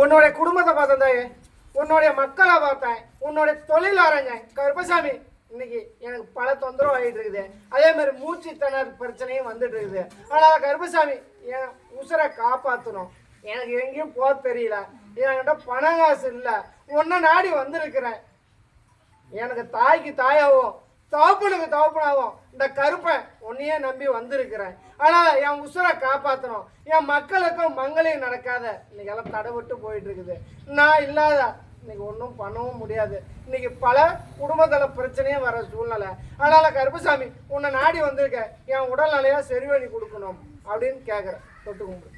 உன்னுடைய குடும்பத்தை பார்த்தேன் உன்னுடைய மக்களை பார்த்தேன் உன்னுடைய தொழில் அரைஞ்சேன் கருப்பசாமி இன்னைக்கு எனக்கு பல தொந்தரவு ஆகிட்டு இருக்குது. அதே மாதிரி மூச்சு திணறு பிரச்சனையும் வந்துட்டு இருக்குது. ஆனால் கருப்பசாமி என் உசுரை காப்பாற்றணும் எனக்கு எங்கேயும் போக தெரியல. என்கிட்ட பணம் காசு இல்லை. ஒன்றை நாடி வந்திருக்கிறேன். எனக்கு தாய்க்கு தாயாவும் தகப்பனுக்கு தகப்பனாவும் இந்த கருப்பை உன்னையே நம்பி வந்திருக்கிறேன். ஆனால் என் உசுரை காப்பாற்றணும் என் மக்களுக்கும் மங்களையும் நடக்காத. இன்னைக்கு எல்லாம் தடைபட்டு போயிட்டு இருக்குது நான் இல்லாத இன்னைக்கு ஒன்றும் பண்ணவும் முடியாது. இன்னைக்கு பல குடும்பத்தில் பிரச்சனையும் வர சூழ்நிலை. அதனால் கருப்பசாமி உன்னை நாடி வந்திருக்க. என் உடல்நிலையாக சரி பண்ணி கொடுக்கணும் அப்படின்னு கேட்குறேன் தொட்டு கும்பிடு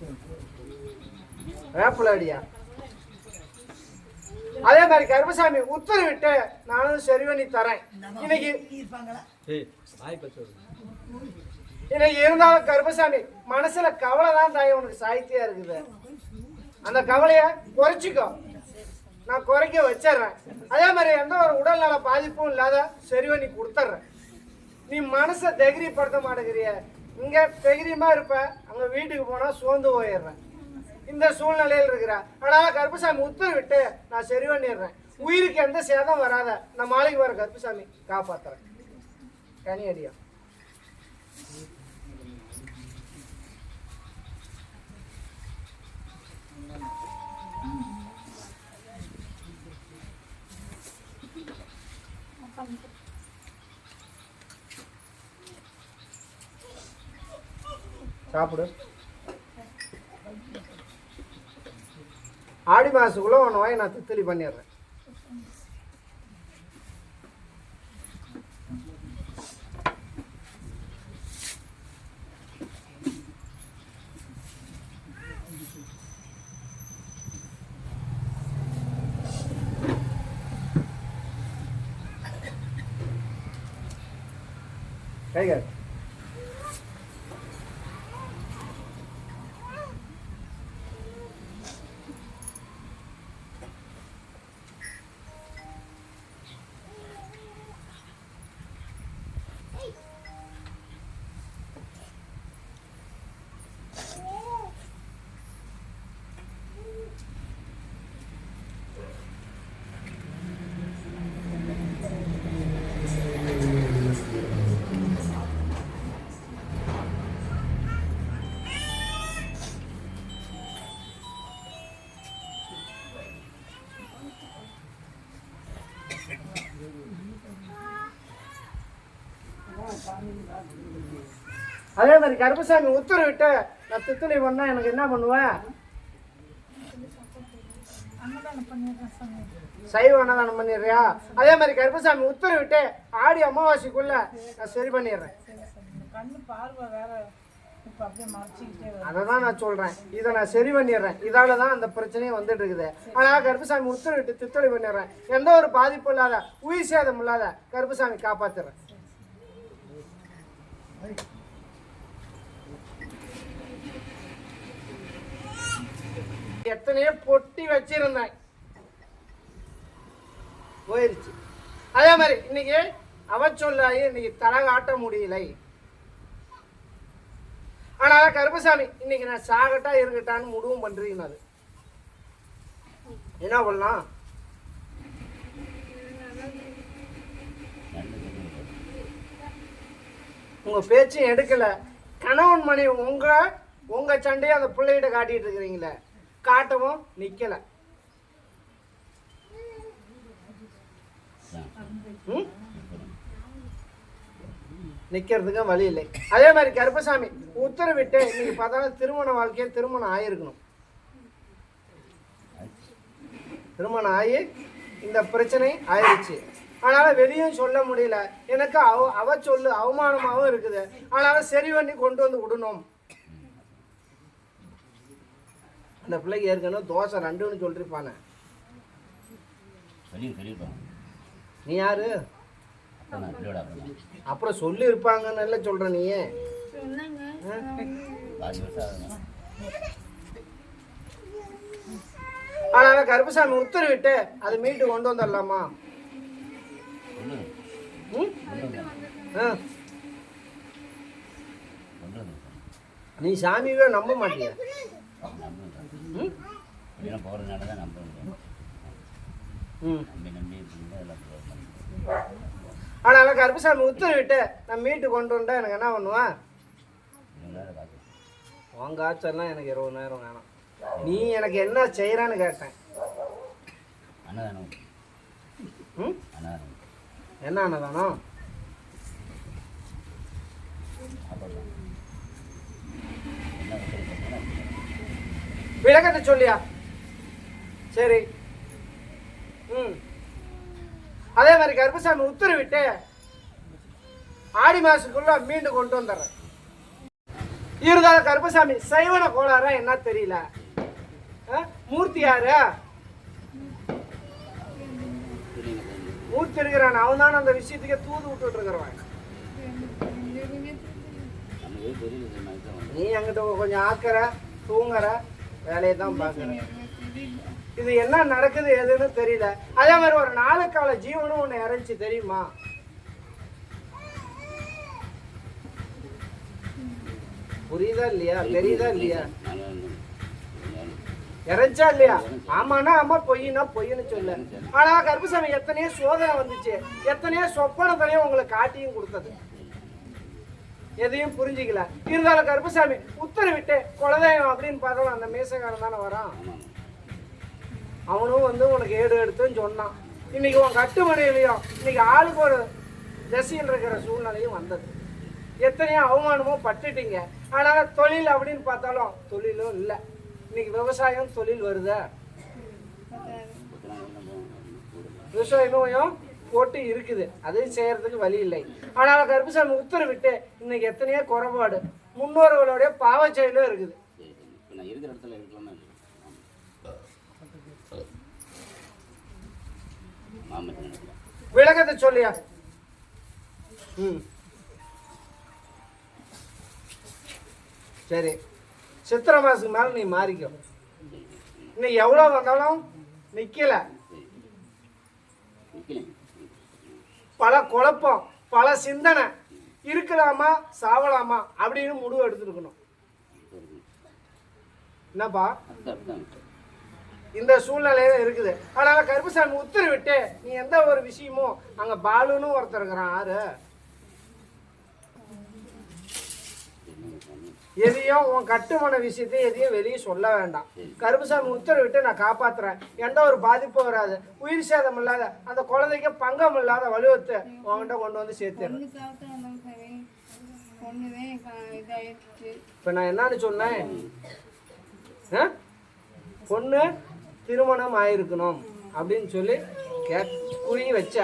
வேப்பில அடியா? அதே மாதிரி கருப்பசாமி உத்தரவிட்டு நானும் சரி பண்ணி தரேன். இன்னைக்கு இன்னைக்கு இருந்தாலும் கருப்பசாமி மனசுல கவலை தான் தாய் உனக்கு சாகித்யா இருக்குது. அந்த கவலையை குறைச்சிக்கோ. நான் குறைக்க வச்சிடுறேன். அதே மாதிரி எந்த ஒரு உடல்நல பாதிப்பும் இல்லாத சரி பண்ணி கொடுத்துட்றேன். நீ மனசை தைரியப்படுத்த மாட்டேங்கிறிய. இங்க தைரியமா இருப்ப அங்க வீட்டுக்கு போனா சோர்ந்து போயிடுறேன். இந்த சூழ்நிலையில் இருக்கிறேன் அதனால கருப்பசாமி உத்தரவிட்டு நான் சரி பண்ணிடுறேன். உயிருக்கு எந்த சேதம் வராத நான் மாலைக்கு வர கருப்பசாமி காப்பாத்துறேன். கனி அடியா? சாப்பிடு. ஆடி மாதத்துக்குள்ளே ஒன்று வாங்கி நான் தித்தலி பண்ணிடுறேன். கைகள் அதே மாதிரி கருப்பசாமி உத்தரவிட்டு நான் தித்துணை பண்ணால் எனக்கு என்ன பண்ணுவேன் சைவ அன்னதானம் பண்ணிடுறியா? அதே மாதிரி கருப்பசாமி உத்தரவிட்டு ஆடி அமாவாசைக்குள்ள நான் சரி பண்ணிடுறேன். அதை தான் நான் சொல்றேன். இதை நான் சரி பண்ணிடுறேன். இதால தான் அந்த பிரச்சனையும் வந்துட்டு இருக்குது ஆனால் கருப்பசாமி உத்தரவிட்டு தித்தொழி பண்ணிடுறேன். எந்த ஒரு பாதிப்பும் இல்லாத உயிர் சேதம் இல்லாத கருப்பசாமி காப்பாத்துறேன். எத்தனையோ பொட்டி வச்சிருந்தேன். போயிருச்சு. அதே மாதிரி இன்னைக்கு அவ சொல்லாயி இன்னைக்கு தலை காட்ட முடியலை. ஆனால் கருப்பசாமி இன்னைக்கு நான் சாகட்டா இருக்கட்டான்னு முடிவும் பண்றீங்க அது. என்ன பண்ணலாம்? உங்க பேச்சும் எடுக்கல. கணவன் மனைவி உங்க உங்க சண்டையை அந்த பிள்ளைகிட்ட காட்டிட்டு இருக்கிறீங்களே. காட்டவும் நிக்கல. ம்? நிக்கிறதுக்கு வழி இல்லை. அதே மாதிரி கருப்பசாமி உத்தரவிட்டு இன்னைக்கு பார்த்தாலும் திருமண வாழ்க்கையை திருமணம் ஆயிருக்கணும். திருமணம் ஆகி இந்த பிரச்சனை ஆயிடுச்சு ஆனால வெளியும் சொல்ல முடியல. எனக்கு அவ அவ சொல்லு அவமானமாகவும் இருக்குது. ஆனால சரி பண்ணி கொண்டு வந்து விடணும். அந்த பிள்ளைக்கு ஏற்கனவே தோசை ரெண்டுன்னு சொல்லிருப்பானே. நீ யாரு? அப்புறம் சொல்லி இருப்பாங்கன்னு சொல்ற நீ. ஆனால கருப்பசாமி உத்தரவிட்டு அதை மீட்டு கொண்டு வந்துடலாமா. நீ சாமியவே நம்ப மாட்டியா? இப்படிலாம் போகிறதுனால தான் நம்ப முடியும். ம். நம்பி நம்பி இப்படி எல்லாம் போக ஆனால் கருப்பசாமி உத்தரவிட்டு நான் மீட்டு கொண்டு வந்தா எனக்கு என்ன பண்ணுவேன்? உன் காய்ச்சல்லாம் எனக்கு இருபதாயிரம் வேணாம். நீ எனக்கு என்ன செய்கிறான்னு கேட்டேன். என்ன அன்னதானம்? என்ன விளக்கத்தை சொல்லியா? சரி. ம். அதே மாதிரி கருப்பசாமி உத்தரவிட்டு ஆடி மாசத்துக்குள்ள மீண்டும் கொண்டு வந்துடுறேன். இருந்தால கருப்பசாமி சைவன கோளாறா என்ன தெரியல? மூர்த்தி யாரு? மூர்த்தி இருக்கிறான் அவன் தான் அந்த விஷயத்துக்கே தூது விட்டுட்டு இருக்கிறவன் நீ அங்கிட்ட கொஞ்சம் ஆக்கிற தூங்குற. வேலையை தான் பார்க்குறேன். இது என்ன நடக்குது எதுன்னு தெரியல. அதே மாதிரி ஒரு நாளுக்கால ஜீவனும் ஒன்று இறந்துச்சு தெரியுமா? புரியுதா இல்லையா? தெரியுதா இல்லையா? இறைச்சா இல்லையா? ஆமாண்ணா ஆமா பொய்னா பொய்னு சொல்ல. ஆனா கருப்புசாமி எத்தனையோ சோதனை வந்துச்சு. எத்தனையோ சொப்பனத்திலையும் உங்களுக்கு காட்டியும் கொடுத்தது. எதையும் புரிஞ்சிக்கல. இருந்தாலும் கருப்புசாமி உத்தரவிட்டு குலதெய்வம் அப்படின்னு பார்த்தாலும் அந்த மீசக்காரன் தானே வரான். அவனும் வந்து உனக்கு ஏடு எடுத்துன்னு சொன்னான். இன்னைக்கு உன் கட்டுமனையிலையும் இன்னைக்கு ஆளுக்கு ஒரு திசையில் இருக்கிற சூழ்நிலையும் வந்தது. எத்தனையோ அவமானமோ பட்டுட்டீங்க. ஆனால் தொழில் அப்படின்னு பார்த்தாலும் தொழிலும் இல்லை. இன்னைக்கு விவசாயம் தொழில் வருதா. விவசாயமும் போட்டு இருக்குது. அதையும் செய்யறதுக்கு வழி இல்லை. ஆனால் கருப்புசாமி உத்தரவிட்டு இன்னைக்கு எத்தனையோ குறைபாடு. முன்னோர்களுடைய பாவச் செயலும் இருக்குது. விலகத்தை விளக்கத்தை சொல்லியா? ம். சரி. சித்திரை மாதத்துக்கு மேலே நீ மாறிக்கோ. இன்னைக்கு எவ்வளோ வந்தாலும் நிற்கல பல குழப்பம் பல சிந்தனை. இருக்கலாமா சாவலாமா அப்படின்னு முடிவு எடுத்துருக்கணும். என்னப்பா? இந்த சூழ்நிலையில இருக்குது. அதனால கருப்புசாமி உத்தரவிட்டு நீ எந்த ஒரு விஷயமும் அங்க பாலுன்னு ஒருத்தர் இருக்கிறான் ஆறு. எதையும் உன் கட்டுமான விஷயத்தை எதையும் வெளியே சொல்ல வேண்டாம். கருப்புசாமி உத்தரவிட்டு நான் காப்பாத்துறேன். எந்த ஒரு பாதிப்பும் வராது. உயிர் சேதம் இல்லாத அந்த குழந்தைக்கு பங்கம் இல்லாத வலுவத்தை உன்கிட்ட கொண்டு வந்து சேர்த்துறேன். இப்போ நான் என்னன்னு சொன்னேன்? ஆ? பொண்ணு திருமணம் ஆயிருக்கணும் அப்படின்னு சொல்லி கே குறி வச்ச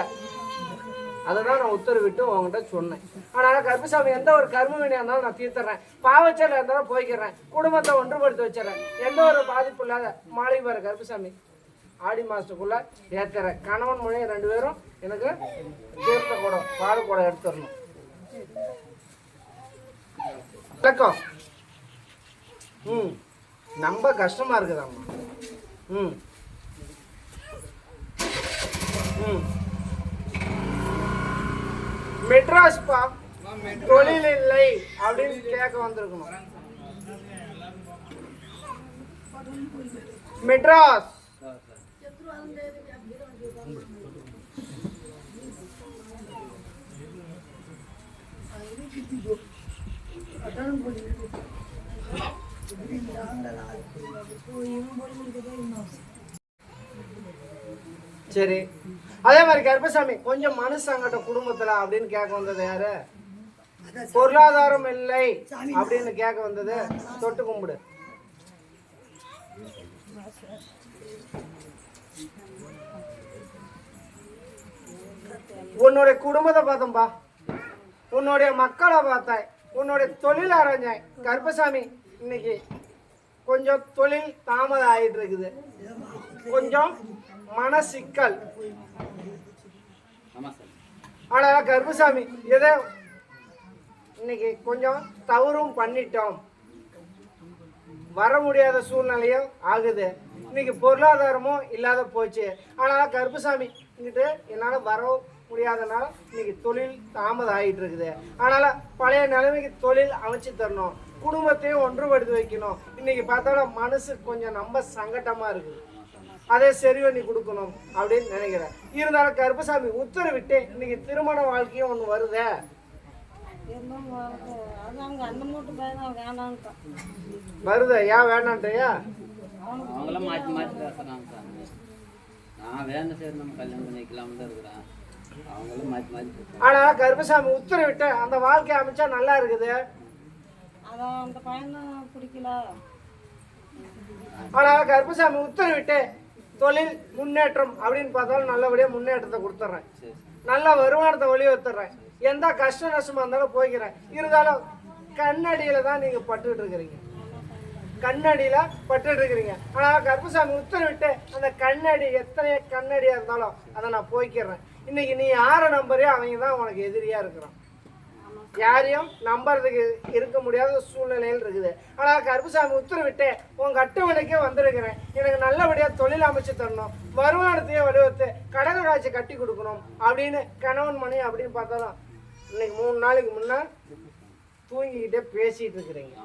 அதை தான் நான் உத்தரவிட்டு உங்ககிட்ட சொன்னேன். ஆனால் கருப்பசாமி எந்த ஒரு கர்ம வினையாக இருந்தாலும் நான் தீர்த்துறேன். பாவச்சல இருந்தாலும் போய்க்கிறேன். குடும்பத்தை ஒன்றுபடுத்தி வச்சிடறேன். எந்த ஒரு பாதிப்பு இல்லாத மாலை வர கருப்பசாமி. ஆடி மாதத்துக்குள்ளே ஏற்றுறேன் கணவன் மொழி ரெண்டு பேரும் எனக்கு தீர்த்த குடம் பால் குடம் எடுத்துடணும். வணக்கம். ம். ரொம்ப கஷ்டமாக இருக்குதாம்மா. ம். ம். மெட்ராஸ் பா. தொழில் இல்லை அப்படின்னு கேட்க வந்திருக்கணும். மெட்ராஸ். சரி. அதே மாதிரி கருப்பசாமி கொஞ்சம் மனுஷங்கட்ட குடும்பத்துல அப்படின்னு கேட்க வந்தது யாரு? பொருளாதாரம் இல்லை அப்படின்னு கேட்க வந்தது. தொட்டு கும்பிடு. உன்னுடைய குடும்பத்தை பார்த்தம்பா. உன்னுடைய மக்களை பார்த்தேன் உன்னுடைய தொழில் அரைஞ்சாய் கருப்பசாமி இன்னைக்கு கொஞ்சம் தொழில் தாமதம் ஆயிட்டு இருக்குது. கொஞ்சம் மன சிக்கல் ஆனால் கருப்பசாமி ஏதோ இன்னைக்கு கொஞ்சம் தவறும் பண்ணிட்டோம். வர முடியாத சூழ்நிலையும் ஆகுது. இன்னைக்கு பொருளாதாரமும் இல்லாத போச்சு. ஆனால் கருப்பசாமி இங்கிட்டு என்னால் வர முடியாதனால இன்னைக்கு தொழில் தாமதம் ஆகிட்டு இருக்குது. அதனால் பழைய நிலைமைக்கு தொழில் அமைச்சு தரணும். குடும்பத்தையும் ஒன்றுபடுத்தி வைக்கணும். இன்னைக்கு பார்த்தாலும் மனசு கொஞ்சம் ரொம்ப சங்கட்டமா இருக்குது. அதை சரி பண்ணி கொடுக்கணும் அப்படின்னு நினைக்கிறேன். இருந்தாலும் கருப்பசாமி உத்தரவிட்டு இன்னைக்கு திருமண வாழ்க்கையும் ஒன்று வருதே? பையன் வருதே? ஏன் வேணான்றையா? அவங்களாம் மாற்றி மாற்றி பேசுகிறாங்க நான் வேணும் சரி நம்ம கல்யாணம் பண்ணிக்கலாம்னு தான் இருக்கிறேன். அவங்களும் மாற்றி மாற்றி ஆனா கருப்பசாமி உத்தரவிட்டு அந்த வாழ்க்கை அமைச்சா நல்லா இருக்குது. அதான் அந்த பையனும் பிடிக்கல. ஆனா கருப்பசாமி உத்தரவிட்டு தொழில் முன்னேற்றம் அப்படின்னு பார்த்தாலும் நல்லபடியா முன்னேற்றத்தை கொடுத்துட்றேன் நல்ல வருமானத்தை வழிவத்துறேன் எந்த கஷ்ட நஷ்டமா இருந்தாலும் போய்க்கிறேன். இருந்தாலும் கண்ணடியில தான் நீங்க பட்டுட்டு இருக்கிறீங்க. கண்ணடியில பட்டுட்டு இருக்கிறீங்க. ஆனா கருப்பசாமி உத்தரவிட்டு அந்த கண்ணடி எத்தனை கண்ணடியா இருந்தாலும் அதை நான் போய்க்கிறேன். இன்னைக்கு நீ யாரை நம்பரையோ அவங்க தான் உனக்கு எதிரியா இருக்கிறான். யாரையும் நம்புறதுக்கு இருக்க முடியாத சூழ்நிலையில் இருக்குது. ஆனால் கருப்புசாமி உத்தரவிட்டு உன் கட்டுமனைக்கே வந்திருக்கிறேன். எனக்கு நல்லபடியாக தொழில் அமைச்சு தரணும். வருமானத்தையே வடிவத்து கடனை காய்ச்சி கட்டி கொடுக்கணும். அப்படின்னு கணவன் மணி அப்படின்னு பார்த்தாலும் இன்னைக்கு மூணு நாளைக்கு முன்னே தூங்கிக்கிட்டே பேசிகிட்டு இருக்கிறீங்க.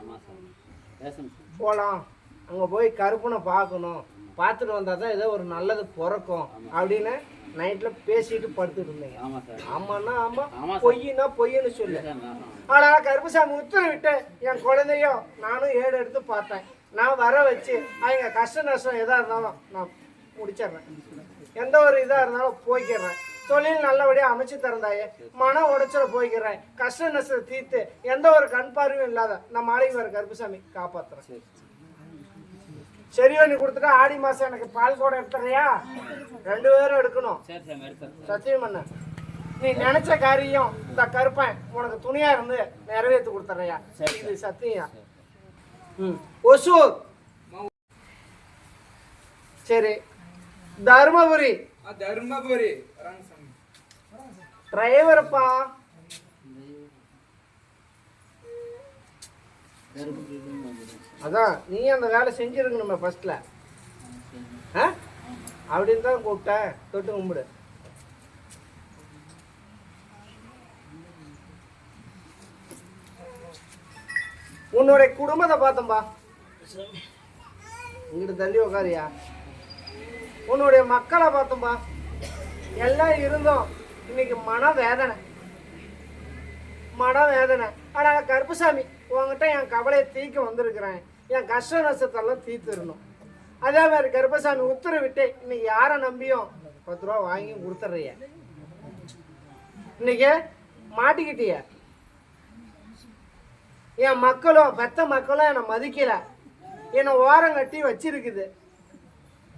போகலாம் அங்கே போய் கருப்பனை பார்க்கணும். பார்த்துட்டு வந்தால் தான் ஏதோ ஒரு நல்லது பிறக்கும் அப்படின்னு நைட்டில் பேசிட்டு படுத்துட்டு இருந்தீங்க ஆமாம் சார். ஆமான்னா ஆமா ஆமா சார். பொய்யினா பொய்ன்னு சொல்லு. சார் நான் ஆனா கருப்பசாமி உத்தரவிட்டு என் குழந்தையும் நானும் ஏடு எடுத்து பார்த்தேன். நான் வர வச்சு அவங்க கஷ்ட நஷ்டம் எதா இருந்தாலும் நான் முடிச்சிடுறேன். எந்த ஒரு இதா இருந்தாலும் போய்க்கிறேன். தொழில் நல்லபடியா அமைச்சு தரந்தாயே மன உடைச்சல போய்க்கிறேன். கஷ்ட நஷ்டத்தை தீர்த்து எந்த ஒரு கண் பார்வையும் இல்லாத நம்ம ஆளுக்கு வர கருப்பசாமி காப்பாத்துறேன். சரி பண்ணி கொடுத்துட்டா ஆடி மாசம் எனக்கு பால் கூட எடுத்துறியா ரெண்டு பேரும் எடுக்கணும். சத்தியம் பண்ண. நீ நினைச்ச காரியம் இந்த கருப்பன் உனக்கு துணியா இருந்து நிறைவேற்றி கொடுத்துறையா இது சத்தியம். ம். ஒசூர். சரி. தருமபுரி. தர்மபுரி. டிரைவர்ப்பா அதான் நீ அந்த வேலை செஞ்சுருக்கணுமே ஃபர்ஸ்ட்ல ஆ? அப்படின்னு தான் கூப்பிட்டேன் தொட்டு கும்பிடு. உன்னுடைய குடும்பத்தை பார்த்தம்பா. இங்கிட்ட தள்ளி உக்காரியா? உன்னுடைய மக்களை பார்த்தோம்பா. எல்லாம் இருந்தோம். இன்னைக்கு மன வேதனை மன வேதனை ஆனால் கருப்புசாமி. உங்ககிட்ட என் கவலையை தீக்க வந்திருக்கிறேன். என் கஷ்ட நஷ்டத்தெல்லாம் தீர்த்துடணும். அதே மாதிரி கருப்பசாமி உத்தரவிட்டு இன்னைக்கு யாரை நம்பியும் பத்து ரூபா வாங்கி கொடுத்துட்றிய இன்னைக்கு மாட்டிக்கிட்டிய? என் மக்களும் பெத்த மக்களும் என்னை மதிக்கல. என்னை ஓரம் கட்டி வச்சிருக்குது.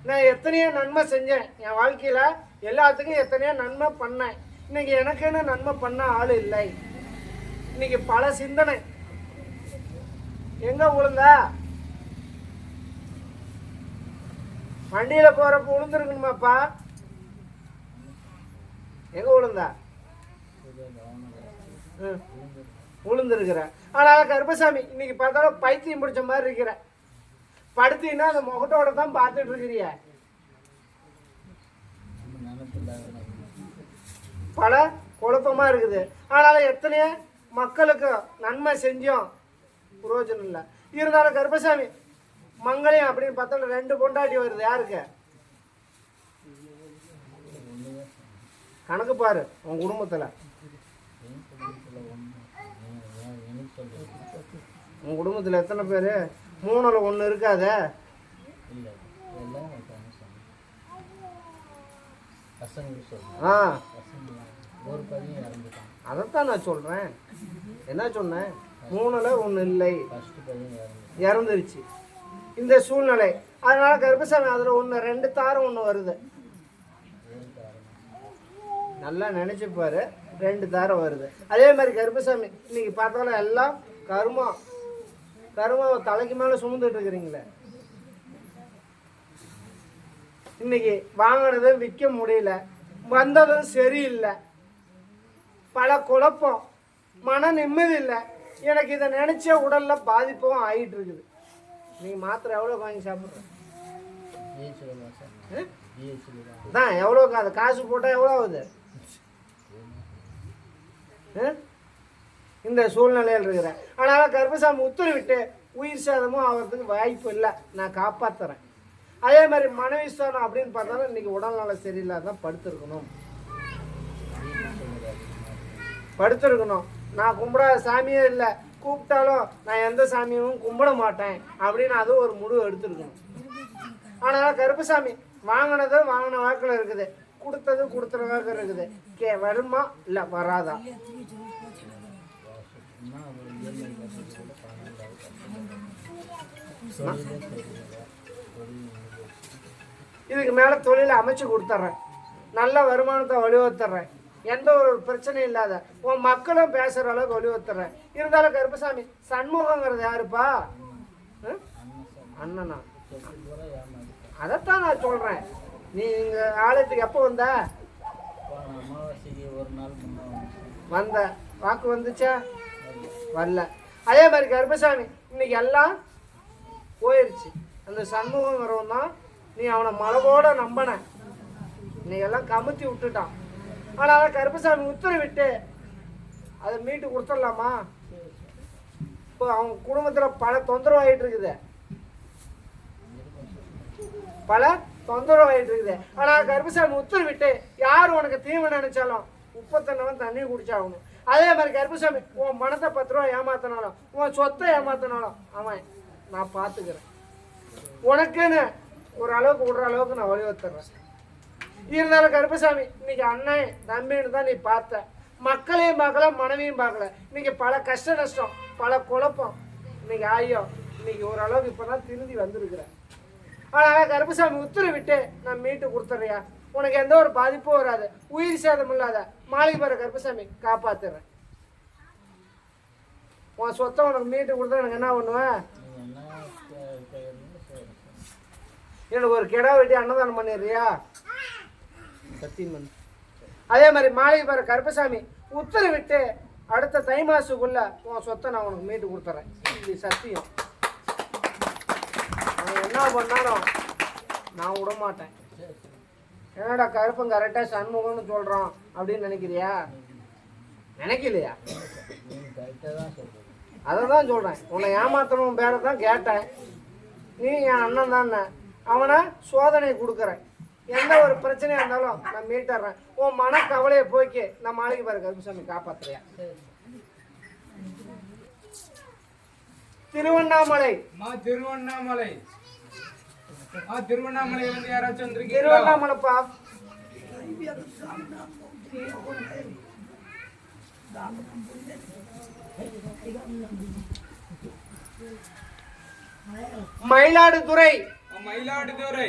நான் எத்தனையோ நன்மை செஞ்சேன். என் வாழ்க்கையில் எல்லாத்துக்கும் எத்தனையோ நன்மை பண்ணேன். இன்னைக்கு எனக்குன்னு நன்மை பண்ண ஆள் இல்லை. இன்னைக்கு பல சிந்தனை எங்க உளுந்த? வண்டியில போறப்ப உளுந்துருக்கணுமாப்பா? எங்க உளுந்த? ம், ஆனால் கருப்பசாமி இன்னைக்கு பார்த்தாலும் பைத்தியம் பிடிச்ச மாதிரி இருக்கிற. படுத்தீங்கன்னா அந்த முகத்தோட தான் பார்த்துட்டு இருக்கிறிய. பல குழப்பமா இருக்குது. ஆனால் எத்தனையோ மக்களுக்கு நன்மை செஞ்சோம். பிரயோஜனம் இல்லை. இருந்தாலும் கருப்பசாமி மங்களையும் அப்படின்னு பார்த்தாலும் ரெண்டு பொண்டாட்டி வருது. யாருக்கு? கணக்கு பாரு உன் குடும்பத்தில். உன் குடும்பத்தில் எத்தனை பேர்? மூணில் ஒன்று இருக்காதே. ஆ. அதைத்தான் நான் சொல்கிறேன் என்ன சொன்னேன்? மூணுல ஒன்று இல்லை. இறந்துருச்சு. இந்த சூழ்நிலை. அதனால கர்ப்பசாமி அதில் ஒன்று ரெண்டு தாரம் ஒன்று வருது. நல்லா நினைச்சு பாரு ரெண்டு தாரம் வருது. அதே மாதிரி கருப்பசாமி இன்னைக்கு பார்த்தாலும் எல்லாம் கருமம் கருமம் தலைக்கு மேலே சுமந்துட்டு இருக்கிறீங்களே. இன்னைக்கு வாங்கினது விற்க முடியல. வந்ததும் சரியில்லை. பல குழப்பம். மன நிம்மதி இல்லை. எனக்கு இதை நினைச்ச உடல்ல பாதிப்பும் ஆகிட்டு இருக்குது நீ மாத்திரை எவ்வளோ வாங்கி சாப்பிட்ற? தான். எவ்வளோ அது காசு போட்டால் எவ்வளோ ஆகுது? இந்த சூழ்நிலையில் இருக்கிறேன். அதனால் கருப்பசாமி உத்தரவிட்டு உயிர் சேதமும் ஆகிறதுக்கு வாய்ப்பு இல்லை. நான் காப்பாற்றுறேன் அதே மாதிரி மனைவி ஸ்தானம் அப்படின்னு பார்த்தாலும் இன்னைக்கு உடல்நல சரியில்லாதான் படுத்திருக்கணும். படுத்திருக்கணும். நான் கும்பிடாத சாமியே இல்லை. கூப்பிட்டாலும் நான் எந்த சாமியும் கும்பிட மாட்டேன் அப்படின்னு அது ஒரு முடிவு எடுத்துருக்கணும். ஆனால் கருப்பசாமி வாங்கினது வாங்கின வாக்கில் இருக்குது. கொடுத்தது கொடுத்துற வாக்கில் இருக்குது. கே வருமா? இல்லை வராதா? இதுக்கு மேலே தொழிலை அமைச்சு கொடுத்துட்றேன் நல்ல வருமானத்தை வழிவகுத்துறேன் எந்த ஒரு பிரச்சனையும் இல்லாத. உன் மக்களும் பேசுகிற அளவுக்கு வலியுறுத்துறேன் இருந்தாலும் கருப்பசாமி சண்முகங்கிறது யாருப்பா? ம்? அண்ணனா. அதைத்தான் நான் சொல்கிறேன் நீ இங்கே ஆலயத்துக்கு எப்போ வந்த? வந்த. வாக்கு வந்துச்சா? வரல. அதே மாதிரி கருப்பசாமி இன்னைக்கு எல்லாம் போயிருச்சு. அந்த சண்முகங்கிறவன் தான் நீ அவனை மலவோட நம்பின. இன்னைக்கு எல்லாம் கமுத்தி விட்டுட்டான். ஆனால் கருப்பசாமி உத்தரவிட்டு அதை மீட்டு கொடுத்துடலாமா? இப்போ அவங்க குடும்பத்தில் பல தொந்தரவு ஆகிட்டு இருக்குது. பல தொந்தரவு ஆகிட்டு இருக்குது. ஆனால் கருப்பசாமி உத்தரவிட்டு யார் உனக்கு தீமை நினைச்சாலும் முப்பத்தெண்ணவன் தண்ணி குடிச்சாகணும். அதே மாதிரி கருப்பசாமி உன் மனத்தை பத்து ரூபா ஏமாத்தினாலும் உன் சொத்தை ஏமாத்தினாலும் அவன் நான் பார்த்துக்கிறேன். உனக்குன்னு ஒரு அளவுக்கு விடுற அளவுக்கு நான் வழிவத்துறேன் இருந்தாலும் கருப்பசாமி இன்னைக்கு அண்ணன் தம்பின்னு தான் நீ பார்த்த. மக்களையும் பார்க்கல மனைவியும் பார்க்கல. இன்னைக்கு பல கஷ்ட நஷ்டம் பல குழப்பம். இன்னைக்கு ஆயும் இன்னைக்கு ஓரளவுக்கு இப்போ தான் திருந்தி வந்திருக்கிறேன் ஆனால் கருப்பசாமி உத்தரவிட்டு நான் மீட்டு கொடுத்துட்றியா உனக்கு எந்த ஒரு பாதிப்பும் வராது. உயிர் சேதம் இல்லாத மாளிகை பெற கருப்பசாமி காப்பாத்துறேன். உன் சொத்தை உனக்கு மீட்டு கொடுத்தா எனக்கு என்ன பண்ணுவேன் எனக்கு ஒரு கிடா வெட்டி அன்னதானம் பண்ணிடுறியா? சத்தியமன் அதே மாதிரி மாளிகை பெற கருப்பசாமி உத்தரவிட்டு அடுத்த தை மாசுக்குள்ள உன் சொத்தை நான் உனக்கு மீட்டு கொடுத்துறேன். இது சத்தியம். அவன் என்ன பண்ணாலும் நான் விட மாட்டேன் என்னடா கருப்பன் கரெக்டாக சண்முகம்னு சொல்கிறான் அப்படின்னு நினைக்கிறியா? நினைக்கலையா? அதை தான் சொல்கிறேன் உன்னை ஏமாத்தணும் பேரை தான் கேட்டேன். நீ என் அண்ணன் தானே. அவனை சோதனை கொடுக்குறேன். எந்த ஒரு பிரச்சனையாக இருந்தாலும் நான் மீட்டுறேன் உன் மன கவலையை போய்க்கு நான் மாளிகை பாரு கருப்புசாமி காப்பாத்துறியா திருவண்ணாமலை. திருவண்ணாமலை. ஆ திருவண்ணாமலையில இருந்து யாராச்சும் வந்திருக்கீங்களா? திருவண்ணாமலைப்பா மயிலாடுதுறை. மயிலாடுதுறை.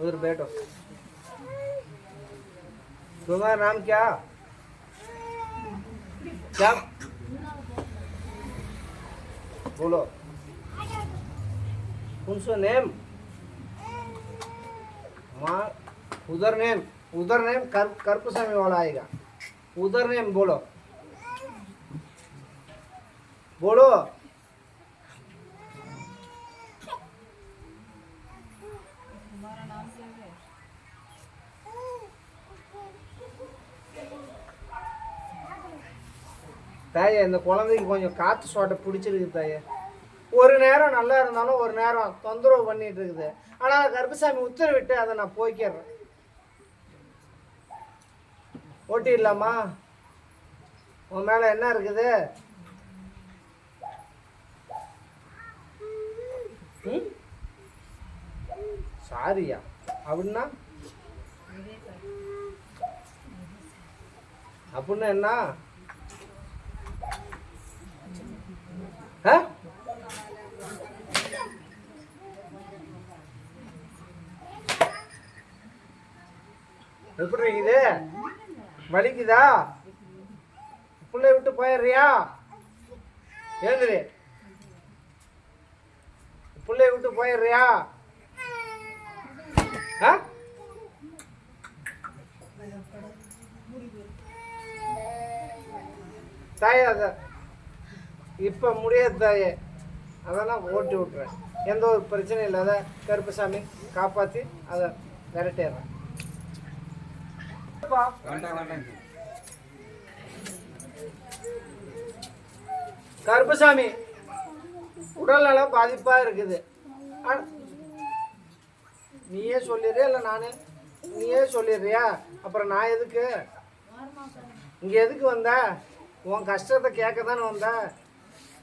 उधर बैठो। तुम्हारा नाम क्या? क्या? बोलो। कौन सा नेम। माँ उधर नेम उधर नेम, कर कर्पसामी वाला आएगा। उधर नेम बोलो। बोलो। தாயே இந்த குழந்தைக்கு கொஞ்சம் காற்று சோட்டை பிடிச்சிருக்கு தாயே. ஒரு நேரம் நல்லா இருந்தாலும் ஒரு நேரம் தொந்தரவு பண்ணிட்டு இருக்குது. ஆனால் கர்ப்பசாமி உத்தரவிட்டு அதை நான் போய்க்கிறேன். ஓட்டிடலாமா? உன் மேலே என்ன இருக்குது? சாரியா. அப்படின்னா? அப்படின்னா என்ன? எப்படி இருக்குது? வலிக்குதா? பிள்ளை விட்டு போயிடுறியா? எழுந்துரு. பிள்ளைய விட்டு போயிடுறியா? ஆ? தாயே இப்போ முடியாது தாயே அதெல்லாம் ஓட்டி விட்றேன் எந்த ஒரு பிரச்சனையும் இல்லாத கருப்பசாமி காப்பாற்றி அதை விரட்டிடுறேன். கருப்பசாமி உடல்நலம் பாதிப்பாக இருக்குது. நீயே சொல்லிடுறியா இல்லை நானே? நீயே சொல்லிடுறியா? அப்புறம் நான் எதுக்கு? இங்கே எதுக்கு வந்த? உன் கஷ்டத்தை கேட்க தானே வந்த?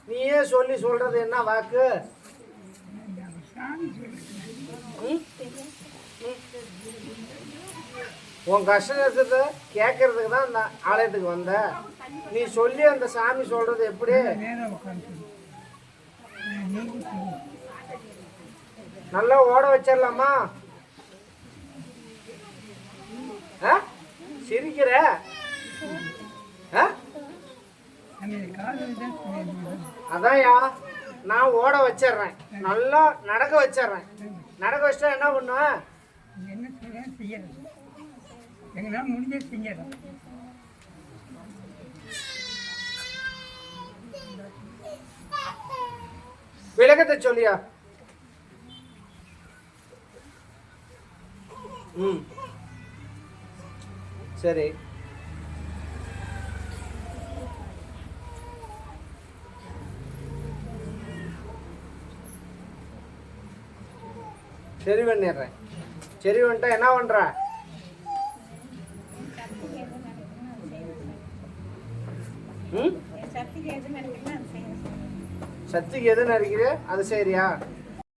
நீயே சொல்லி சொல்றது என்ன வாக்கு? உன் கஷ்டத்தை கேட்கறதுக்கு தான் அந்த ஆலயத்துக்கு வந்த. நீ சொல்லி அந்த சாமி சொல்றது எப்படி? நல்லா ஓட வச்சிடலாமா ஆ? சிரிக்கிற? ஆ? அதான்யா நான் ஓட வச்சிடுறேன். நல்லா நடக்க வச்சிடுறேன். நடக்க வச்சா என்ன பண்ணுவேன் என்ன செய்யணும் செய்யணும் எங்களால் முடிஞ்ச செஞ்சிடலாம் விளக்கத்தை சொல்லியா? ம். சரி. சரி பண்ணிடுறேன் சரி வந்துட்டா என்ன பண்ற? ம்? சக்திக்கு எது நினைக்கிறேன் அது செய்யணும் சக்திக்கு எது நினைக்கிற அது சரியா